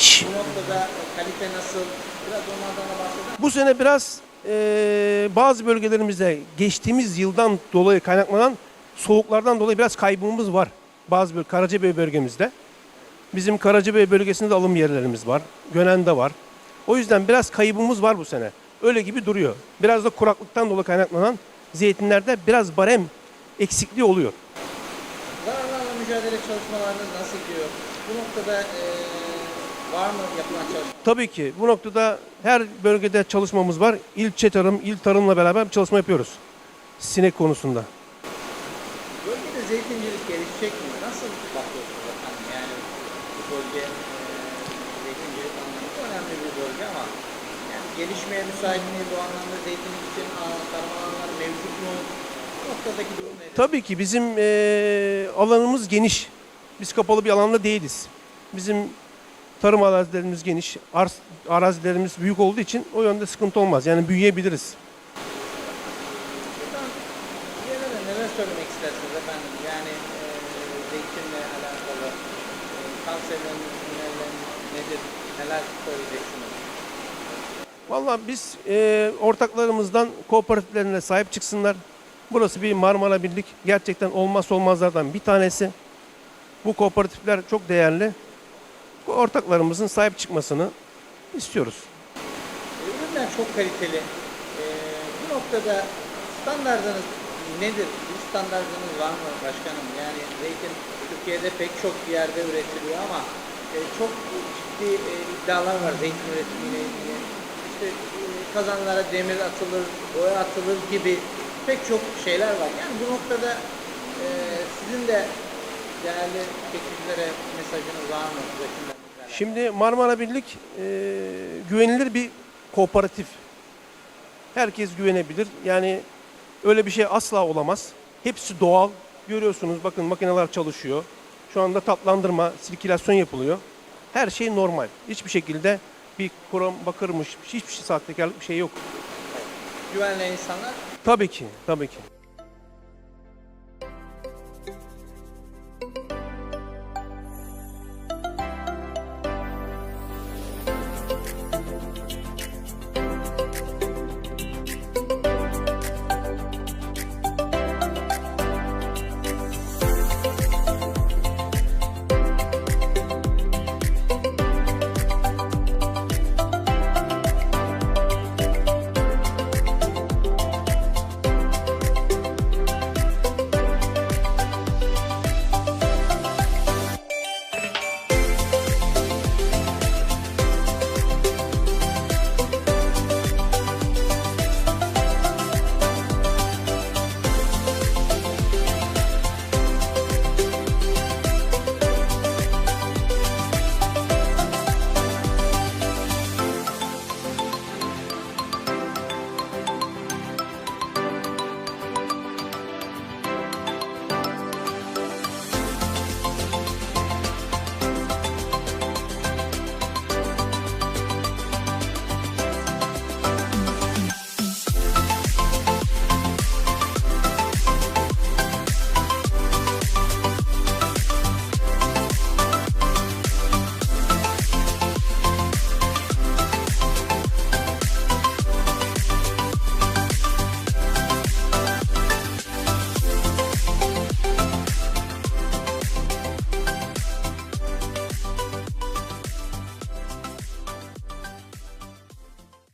noktada kalite nasıl? Biraz onlardan da bahseder Bu sene biraz eee, bazı bölgelerimizde geçtiğimiz yıldan dolayı kaynaklanan soğuklardan dolayı biraz kaybımız var. Bazı böl Karacabey bölgemizde. Bizim Karacabey bölgesinde de alım yerlerimiz var. Gönen'de var. O yüzden biraz kaybımız var bu sene. Öyle gibi duruyor. Biraz da kuraklıktan dolayı kaynaklanan zeytinlerde biraz barem eksikliği oluyor. Zararlarla mücadele çalışmalarınız nasıl gidiyor? Bu noktada e, var mı yapılan çalışma? Tabii ki bu noktada her bölgede çalışmamız var. İlçe tarım, il tarımla beraber bir çalışma yapıyoruz. Sinek konusunda. Bölgede zeytincilik gelişecek mi? Nasıl bakıyorsunuz efendim? Yani bu bölge e, zeytincilik anlamında önemli bir bölge ama yani gelişmeye müsait mi? Bu anlamda zeytinlik için tarım alanları mevcut mu? Bu noktadaki durum nedir? Tabii ki bizim eee, alanımız geniş. Biz kapalı bir alanda değiliz. Bizim tarım arazilerimiz geniş, arz, arazilerimiz büyük olduğu için o yönde sıkıntı olmaz. Yani büyüyebiliriz. Buradan diğerlere neler söylemek istersiniz efendim? Yani e, zeytinle alakalı e, kanserlerin neler, nedir? Neler söyleyeceksiniz? Vallahi biz eee, ortaklarımızdan kooperatiflerine sahip çıksınlar. Burası bir Marmara Birlik gerçekten olmazsa olmazlardan bir tanesi. Bu kooperatifler çok değerli. Bu ortaklarımızın sahip çıkmasını istiyoruz. Ürünler çok kaliteli. Ee, bu noktada standartınız nedir? Bir standartınız var mı başkanım? Yani zeytin Türkiye'de pek çok yerde üretiliyor ama e, çok ciddi e, iddialar var zeytin üretimiyle ilgili. İşte e, kazanlara demir atılır, boya atılır gibi pek çok şeyler var. Yani bu noktada e, sizin de değerli tüketicilere mesajınız var mı? Şimdi Marmara Birlik eee, güvenilir bir kooperatif. Herkes güvenebilir. Yani öyle bir şey asla olamaz. Hepsi doğal. Görüyorsunuz bakın makineler çalışıyor. Şu anda tatlandırma, sirkülasyon yapılıyor. Her şey normal. Hiçbir şekilde bir kuram bakırmış, hiçbir şey sahtekarlık bir şey yok. Güvenli insanlar Tabii ki, tabii ki.